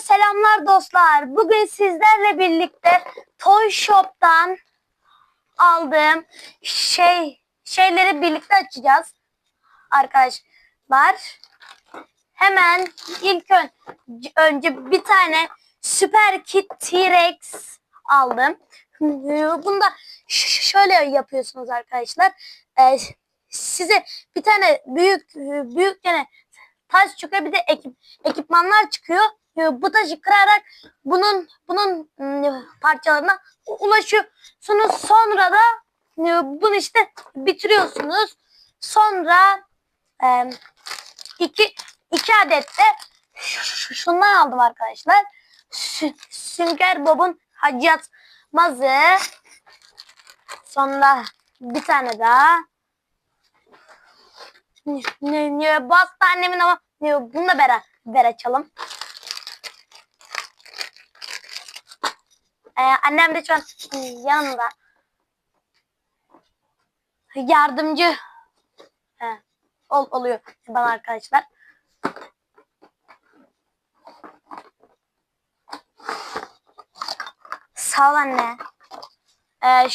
selamlar dostlar. Bugün sizlerle birlikte Toy Shop'tan aldığım şey şeyleri birlikte açacağız. Arkadaşlar hemen ilk ön- önce bir tane Super Kit T-Rex aldım. Bunu da ş- ş- şöyle yapıyorsunuz arkadaşlar. Ee, size bir tane büyük büyük tane taş çıkıyor bir de ekip, ekipmanlar çıkıyor. Ee, Bu taşı kırarak bunun bunun parçalarına ulaşıyorsunuz. Sonra da e, bunu işte bitiriyorsunuz. Sonra e, iki, iki adet de şundan aldım arkadaşlar. Sü- Sünger Bob'un Hacivat Mazı. Sonra bir tane daha. Ne, ne, bastı annemin ama bunu da beraber açalım. Ee, annem de şu an yanımda. Yardımcı He, ol, oluyor bana arkadaşlar. Sağ ol anne. Ee,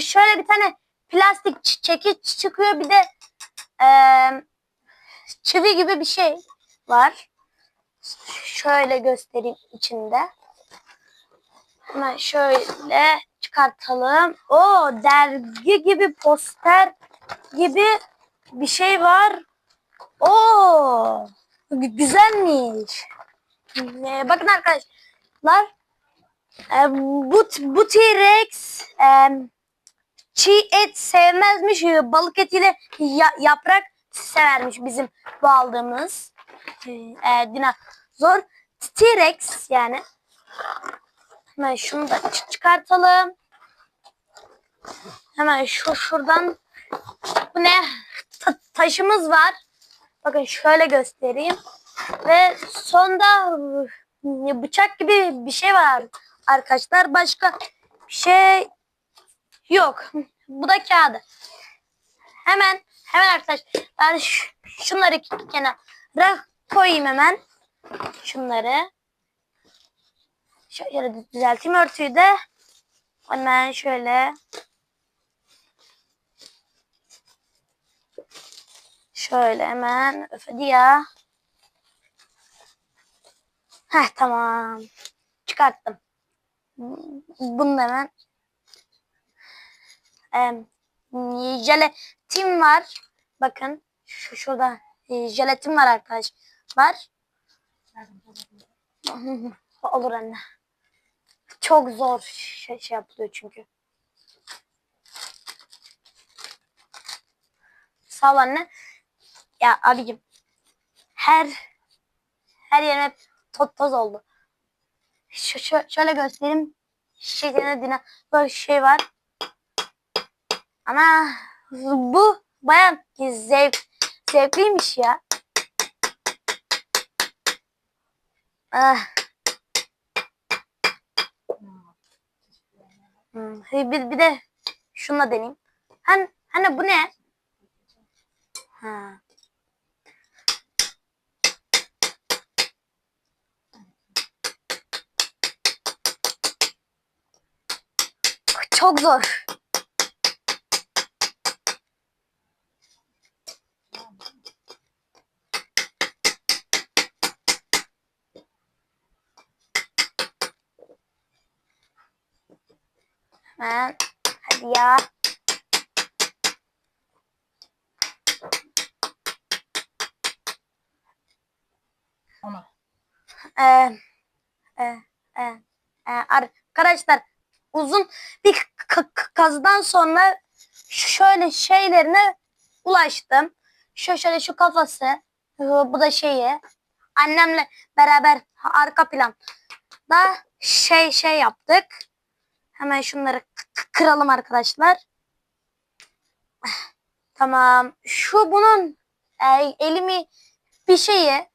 şöyle bir tane plastik çekiç çıkıyor bir de eee çivi gibi bir şey var. Şöyle göstereyim içinde. Hemen şöyle çıkartalım. O dergi gibi poster gibi bir şey var. Gü- güzelmiş. Ee, bakın arkadaşlar. Ee, bu bu T-Rex e, çiğ et sevmezmiş. e, Balık etiyle ya- yaprak severmiş bizim bu aldığımız e, dinozor. T-Rex yani. Hemen şunu da çı- çıkartalım. Hemen şu şuradan bu ne? Ta- taşımız var. Bakın şöyle göstereyim. Ve sonda bıçak gibi bir şey var arkadaşlar. Başka bir şey yok. Bu da kağıdı. Hemen hemen arkadaşlar ş- şunları kenara koyayım hemen. Şunları. Şöyle düzelteyim örtüyü de. Hemen şöyle. Şöyle hemen. Öf hadi ya. Heh tamam. Çıkarttım. Bunu da hemen. Ee, jelatin var. Bakın. Şu şurada e, jelatin var arkadaşlar. Olur anne. Çok zor şey, şey yapılıyor çünkü. Sağ ol anne. Ya abicim her her yerim hep toz, toz oldu. Ş- şö- şöyle göstereyim. Şekerine dina böyle şey var. Ama bu baya zevk zevkliymiş ya. Ah. Hmm, Bir, bir de şununla deneyeyim. Hani, hani bu ne? Ha. Çok zor. Hemen. Hadi ya. Ona. Ee, e, e, e, arkadaşlar uzun bir k- k- kazıdan sonra şöyle şeylerine ulaştım. Şu şöyle şu kafası, bu da şeyi. Annemle beraber arka plan da şey şey yaptık. Hemen şunları kıralım arkadaşlar. Tamam. Şu bunun e, elimi bir şeyi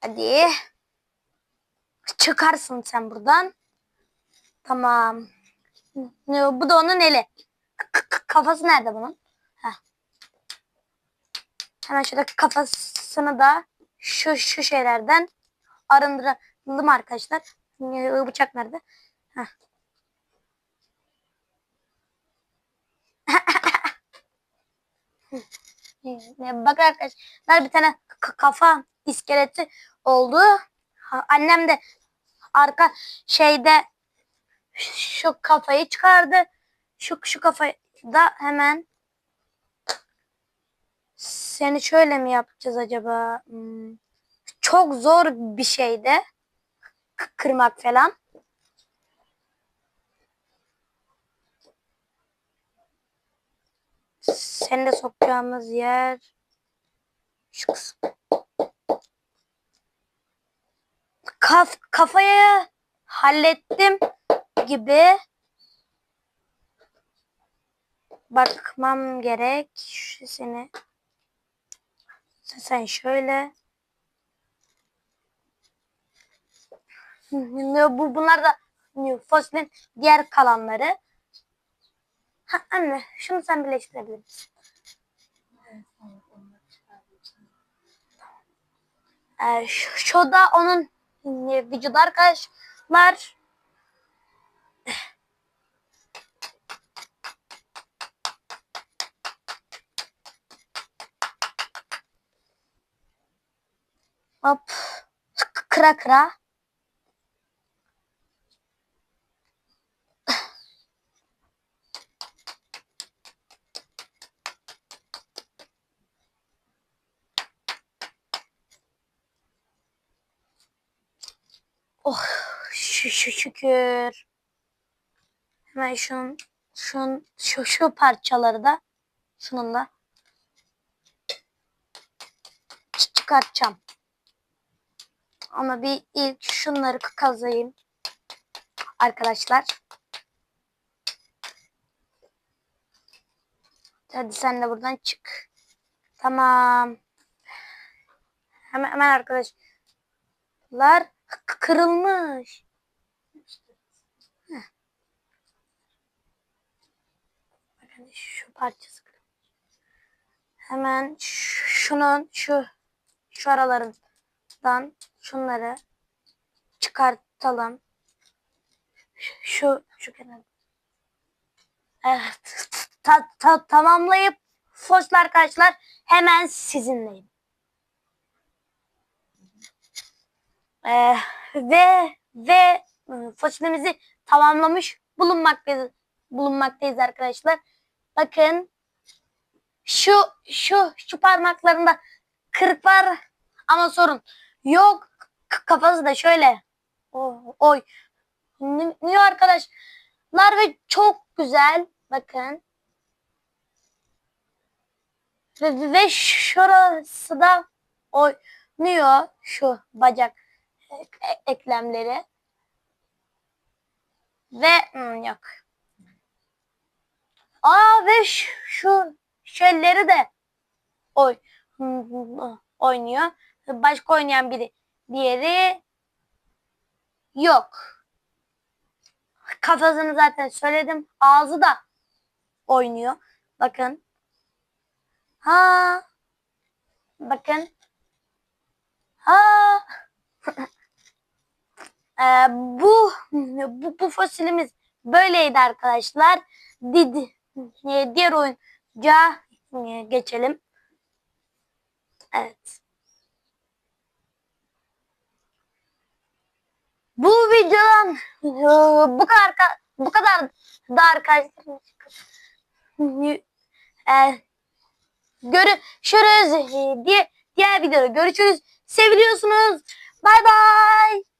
Hadi. Çıkarsın sen buradan. Tamam. Bu da onun eli. K- kafası nerede bunun? Heh. Hemen şuradaki kafasını da şu şu şeylerden arındıralım arkadaşlar. Ee, Bıçak nerede? Ee, Bak arkadaşlar bir tane kafa iskeleti oldu. Annem de arka şeyde şu kafayı çıkardı. Şu şu kafayı da hemen seni şöyle mi yapacağız acaba? Hmm, Çok zor bir şeydi. K- kırmak falan. Seni de sokacağımız yer şu kısım. Kaf kafayı hallettim gibi bakmam gerek. Şu seni sen şöyle bu bunlar da fosilin diğer kalanları. Ha, anne şunu sen birleştirebilir misin? Ee, şu, şu da onun e, vücudu arkadaşlar. Hop. Kıra kıra. Oh şükür. Hemen şunun, şunun şu, şu parçaları da şununla çı- çıkartacağım. Ama bir ilk şunları kazayım. Arkadaşlar. Hadi sen de buradan çık. Tamam. Hemen hemen arkadaşlar kırılmış. Heh. Şu parçası kırılmış. Hemen şunun şu şu aralarından şunları çıkartalım. Şu şu kenar. Evet. Ta, ta- tamamlayıp fossil arkadaşlar hemen sizinleyim. Ee, ve ve e, fosilimizi tamamlamış bulunmaktayız bulunmaktayız arkadaşlar. Bakın şu şu şu parmaklarında kırık var ama sorun yok. Kafası da şöyle. O, oy. Ne, ne arkadaşlar ve çok güzel. Bakın. Ve, ve şurası da oynuyor şu bacak eklemleri. Ve hmm, yok. Aa ve şu, şeyleri de oy oynuyor. Başka oynayan biri diğeri yok. Kafasını zaten söyledim. Ağzı da oynuyor. Bakın. Ha. Bakın. Ha. Ee, bu, bu bu fosilimiz böyleydi arkadaşlar. Didi. Diğer oyuncağa e, geçelim. Evet. Bu videodan e, bu kadar ka- bu kadar da arkadaşlar. E, görüşürüz. E, diye diğer videoda görüşürüz. Seviliyorsunuz. Bay bay.